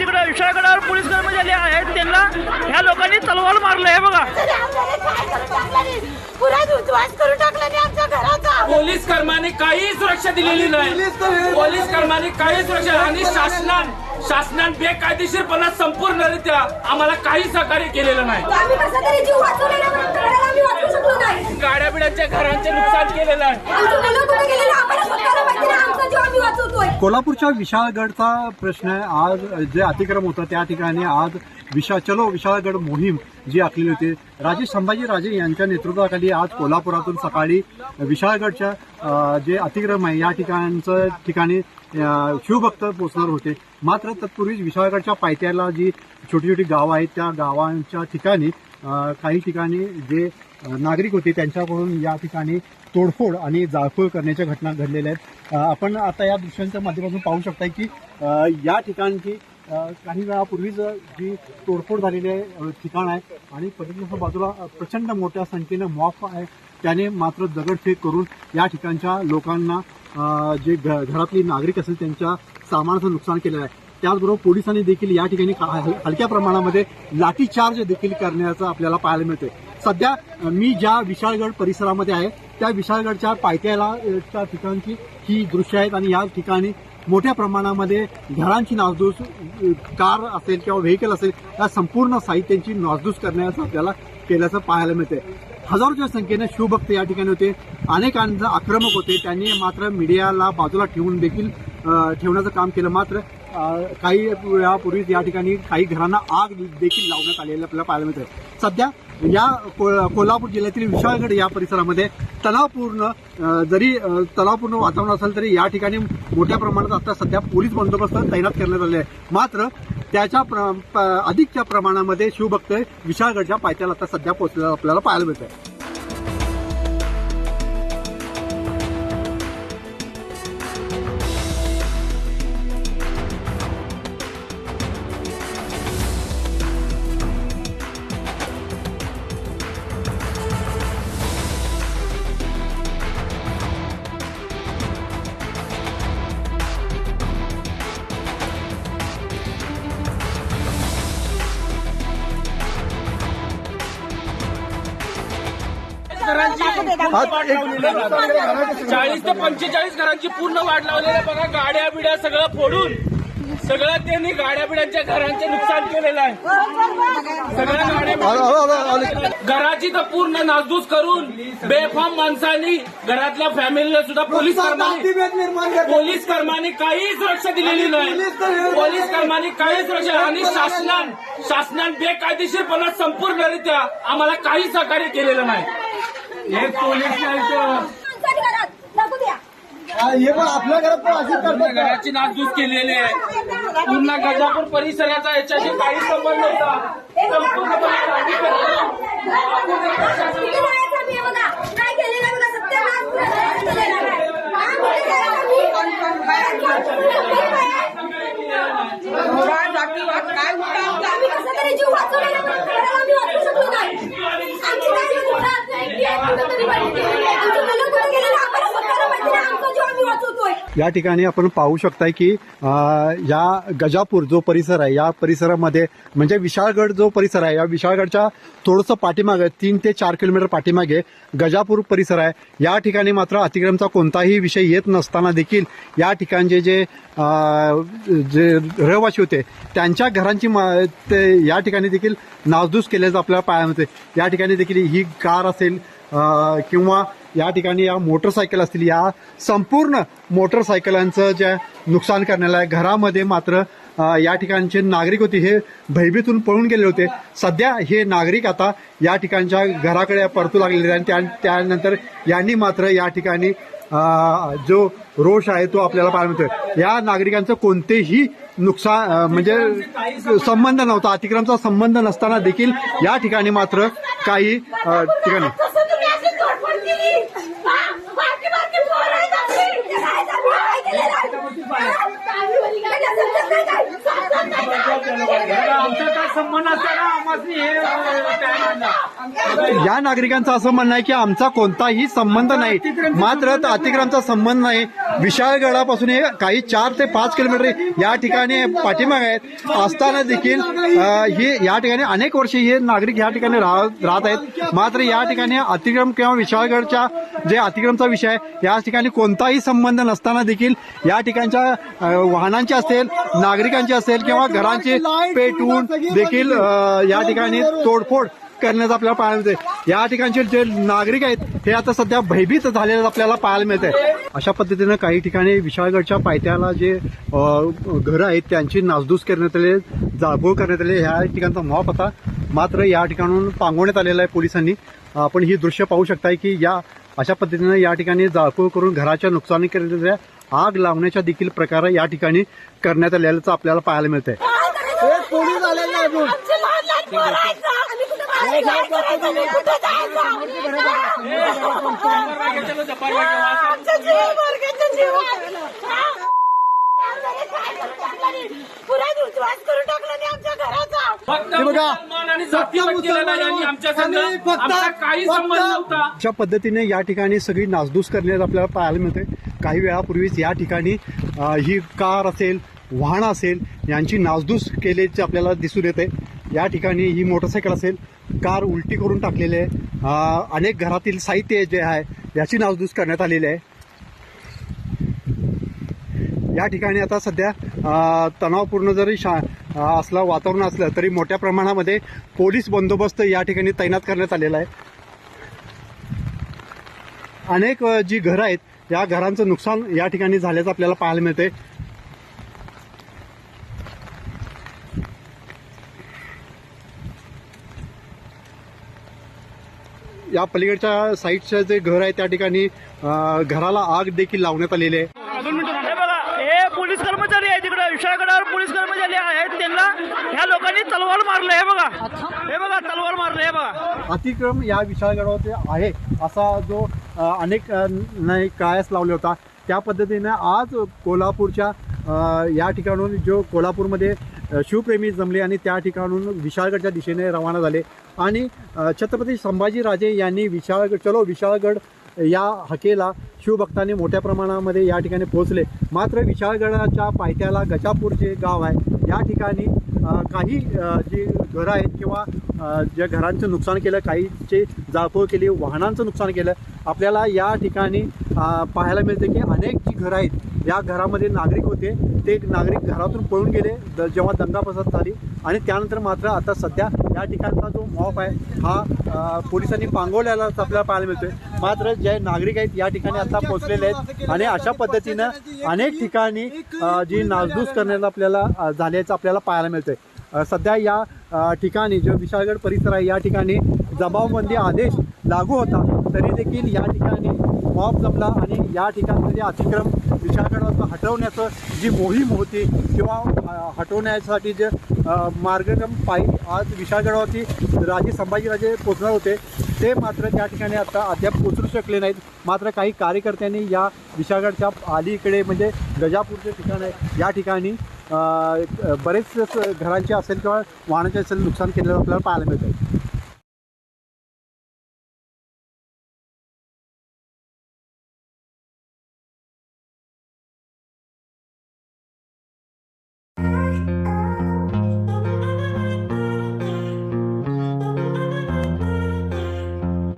तिकडे विशाळगडावर पोलीस कर्मचारी आहेत. त्यांना ह्या लोकांनी तलवार मारलं आहे बघा पोलीस कर्माने काही सुरक्षा दिलेली नाही. पोलीस कर्माने काही सुरक्षा आणि शासनान शासनान बेकायदेशीरपणा संपूर्णरित्या आम्हाला काही सहकार्य केलेलं नाही. गाड्या बिड्यांच्या घरांचे नुकसान केलेलं आहे. आम्ही वाचवतोय कोल्हापूरच्या विशाळगडचा प्रश्न आहे. आज जे अतिक्रम होतं त्या ठिकाणी आज विशा चलो विशाळगड मोहीम जी आखली होती. राजे संभाजी राजे यांच्या नेतृत्वाखाली आज कोल्हापुरातून सकाळी विशाळगडच्या जे अतिक्रम आहे या ठिकाणचं ठिकाणी शिवभक्त पोचणार होते. मात्र तत्पूर्वी विशाळगडच्या पायथ्याला जी छोटी छोटी गावं आहेत त्या गावांच्या ठिकाणी काही ठिकाणी जे नागरिक होते त्यांच्याकडून या ठिकाणी तोडफोड आणि जाळपोळ करण्याच्या घटना घडलेल्या आहेत. आपण आता या दृश्यांच्या माध्यमातून पाहू शकताय की या ठिकाणची काही वेळापूर्वीच जी तोडफोड झालेली आहे ठिकाण आहे आणि पर्यटनाच्या बाजूला प्रचंड मोठ्या संख्येनं मॉफ आहे. त्याने मात्र दगडफेक करून या ठिकाणच्या लोकांना जे घ- घरातली नागरिक असेल त्यांच्या सामानाचं नुकसान केलेलं आहे. त्याचबरोबर पोलिसांनी देखील या ठिकाणी हलक्या प्रमाणामध्ये लाठीचार्ज देखील करण्याचं आपल्याला पाहायला मिळतंय. सध्या मी ज्या विशाळगड परिसरामध्ये आहे त्या विशाळगडच्या पायथ्याला त्या ठिकाणची ही दृश्य आहेत आणि या ठिकाणी मोठ्या प्रमाणामध्ये घरांची नासधूस कार असेल किंवा व्हेकल असेल या संपूर्ण साहित्यांची नासधूस करण्याचं आपल्याला केल्याचं पाहायला मिळते हजारोच्या संख्येने शिवभक्त या ठिकाणी होते. अनेकांचं आक्रमक होते. त्यांनी मात्र मीडियाला बाजूला ठेवून देखील ठेवण्याचं काम केलं. मात्र काही वेळापूर्वीच या ठिकाणी काही घरांना आग देखील लावण्यात आलेली आपल्याला पाहायला मिळते सध्या या कोल्हापूर जिल्ह्यातील विशाळगड या परिसरामध्ये तणावपूर्ण जरी तणावपूर्ण वातावरण असेल तरी या ठिकाणी मोठ्या प्रमाणात आता सध्या पोलीस बंदोबस्त तैनात करण्यात आले आहे मात्र त्याच्या प्र- प- अधिकच्या प्रमाणामध्ये शिवभक्त विशाळगडच्या पायथ्याला आता सध्या पोहोचलेला आपल्याला पाहायला मिळत आहे घरांची. चाळीस ते पंचेचाळीस घरांची पूर्ण वाट लावलेली आहे. बघा. गाड्या बिड्या सगळं फोडून सगळं त्यांनी गाड्या बिड्यांच्या घरांचे नुकसान केलेलं आहे. सगळ्या गाड्या घराची तर पूर्ण नासधूस करून बेफाम माणसांनी घरातल्या फॅमिलीला सुद्धा पोलीस कर्माने पोलीस कर्माने काही सुरक्षा दिलेली नाही. पोलीस कर्माने काही सुरक्षा आणि शासनान शासनान बेकायदेशीरपणा संपूर्णरित्या आम्हाला काही सहकार्य केलेलं नाही. हे पोलीस नाही तर माणसाने घरात दाखवू द्या. हे पण आपल्या घरात पण अशीच पूर्ण घराची नासधूस केलेली आहे. पूर्ण गजापूर परिसराचा याच्याशी काही संबंध संपूर्णपणे किती हे बघा. काय केलेलं आहे बघा? सत्यानाश पुरा केलेला आहे. हा, कुठे गेला? आम्ही? आम्ही कसं तरी जीव वाचवलेला पण करायला आम्ही वाचवू शकलो नाही आमची काय लोकं घरात एकटी आहेत, कुठं तरी पडली. आमची मुलं कुठे गेलेलं आम्हाला स्वतःला माहिती नाही आमचा जीव आम्ही वाचवतोय या ठिकाणी आपण पाहू शकताय की या गजापूर जो परिसर आहे या परिसरामध्ये म्हणजे विशाळगड जो परिसर आहे या विशाळगडच्या थोडंसं पाठीमागे तीन ते चार किलोमीटर पाठीमागे गजापूर परिसर आहे. या ठिकाणी मात्र अतिक्रमचा कोणताही विषय येत नसताना देखील या ठिकाणचे जे जे रहिवासी होते त्यांच्या घरांची ते या ठिकाणी देखील नासधूस केल्याचं आपल्याला पाहायला मिळते या ठिकाणी देखील ही कार असेल किंवा या ठिकाणी या मोटरसायकल असतील या संपूर्ण मोटरसायकलांचं जे नुकसान करण्याला आहे. घरामध्ये मात्र या ठिकाणचे नागरिक होते हे भयभीतून पळून गेले होते. सध्या हे नागरिक आता या ठिकाणच्या घराकडे परतू लागलेले आणि त्या- त्यानंतर यांनी मात्र या ठिकाणी जो रोष आहे तो आपल्याला पाहायला मिळतोय. या नागरिकांचं कोणतेही नुकसान म्हणजे संबंध नव्हता अतिक्रमचा संबंध नसताना देखील या ठिकाणी मात्र काही ठिकाणी कसं तुम्ही अशी तोडफोड केली? हा? बारकी बारकी पोरं आहेत आमची. ते काय झालं? काय केलेलं आहे? या नागरिकांचं असं म्हणणं आहे की आमचा कोणताही संबंध नाही. मात्र अतिक्रमचा संबंध नाही. विशाळगडापासून हे काही चार ते पाच किलोमीटर या ठिकाणी पाठीमागे आहेत. असताना देखील ही या ठिकाणी अनेक वर्षे हे नागरिक या ठिकाणी राह- राहत आहेत. मात्र या ठिकाणी अतिक्रम किंवा विशाळगडच्या जे अतिक्रमचा विषय आहे या ठिकाणी कोणताही संबंध नसताना देखील या ठिकाणच्या वाहनांचे असेल नागरिकांचे असेल किंवा घरांचे पेटवून देखील या ठिकाणी तोडफोड करण्याचं आपल्याला पाहायला मिळते या ठिकाणचे जे नागरिक आहेत हे आता सध्या भयभीत झालेले आपल्याला पाहायला मिळते अशा पद्धतीनं काही ठिकाणी विशाळगडच्या पायथ्याला जे घरं आहेत त्यांची नासधूस करण्यात आले जाळपोळ करण्यात आले. ह्या ठिकाणचा मॉप होता मात्र या ठिकाणून पांगवण्यात आलेला आहे पोलिसांनी. आपण ही दृश्य पाहू शकताय की या अशा पद्धतीनं या ठिकाणी जाळपोळ करून घराच्या नुकसानी करण्याच्या आग लावण्याच्या देखील प्रकार या ठिकाणी करण्यात आलेल्याचं आपल्याला पाहायला जीव आहे. हा? फक्त- नव्हता. अशा पद्धतीने या ठिकाणी सगळी नासधूस करण्यात आपल्याला पाहायला मिळते काही वेळापूर्वीच या ठिकाणी ही कार असेल वाहन असेल यांची नासधूस केल्याचे आपल्याला दिसून येते. या ठिकाणी ही मोटरसायकल असेल कार उलटी करून टाकलेली आहे. अनेक घरातील साहित्य जे आहे याची नासधूस करण्यात आलेली आहे. या ठिकाणी आता सध्या तणावपूर्ण जरी शा असला असलं वातावरण असलं तरी मोठ्या प्रमाणामध्ये पोलीस बंदोबस्त या ठिकाणी तैनात करण्यात आलेला आहे. अनेक जी घरं आहेत या घरांचं नुकसान या ठिकाणी झाल्याचं आपल्याला पाहायला मिळते या पलीकडच्या साईडच्या जे घर आहे त्या ठिकाणी घराला आग देखील लावण्यात आलेली आहे. बघा पोलीस कर्मचारी आहे तिकडे विशाळगडावर पोलीस कर्मचारी आहेत. त्यांना ह्या लोकांनी तलवार मारलं हे बघा. हे बघा तलवार मारलं हे बघा. अतिक्रम या विशाळगडावरती आहे असा जो अनेक नाही कायस लावले होता. त्या पद्धतीने आज कोल्हापूरच्या या ठिकाणून जो कोल्हापूरमध्ये शिवप्रेमी जमले आणि त्या ठिकाणून विशाळगडच्या दिशेने रवाना झाले. आणि छत्रपती संभाजीराजे यांनी विशाळगड चलो विशाळगड या हकेला शिवभक्तांनी मोठ्या प्रमाणामध्ये या ठिकाणी पोहोचले. मात्र विशाळगडाच्या पायथ्याला गजापूर जे गाव आहे या ठिकाणी काही जी घरं आहेत किंवा ज्या घरांचं नुकसान केलं काहीचे जाळपोळ केली वाहनांचं नुकसान केलं आपल्याला या ठिकाणी पाहायला मिळते की अनेक जी घरं आहेत या घरामध्ये नागरिक होते. ते नागरिक घरातून पळून गेले. द- जेव्हा दंगा फसाद झाली. आणि त्यानंतर मात्र आता सध्या या ठिकाणचा जो मॉप आहे हा पोलिसांनी पांगवल्यालाच आपल्याला पाहायला मिळतोय. मात्र जे नागरिक आहेत या ठिकाणी आता पोहोचलेले आहेत. आणि अशा पद्धतीनं अनेक ठिकाणी जी नासधूस करण्याला आपल्याला झाल्याचं आपल्याला पाहायला मिळतंय. सध्या या ठिकाणी जो विशाळगड परिसर आहे या ठिकाणी जमावबंदी आदेश लागू होता तरी देखील या ठिकाणी मॉब जमला आणि या ठिकाणचं जे अतिक्रम हटवण्याचं जी मोहीम होती किंवा हटवण्यासाठी जे मार्गक्रम पायी आज विशाळगडावरती राजे संभाजीराजे पोचणार होते ते मात्र त्या ठिकाणी आता अद्याप पोचू शकले नाहीत. मात्र काही कार्यकर्त्यांनी या विशाळगडच्या अलीकडे म्हणजे गजापूरचे ठिकाण आहे या ठिकाणी बरेच घरांचे असेल किंवा वाहनाचे असेल नुकसान केलेलं आपल्याला पाहायला मिळतं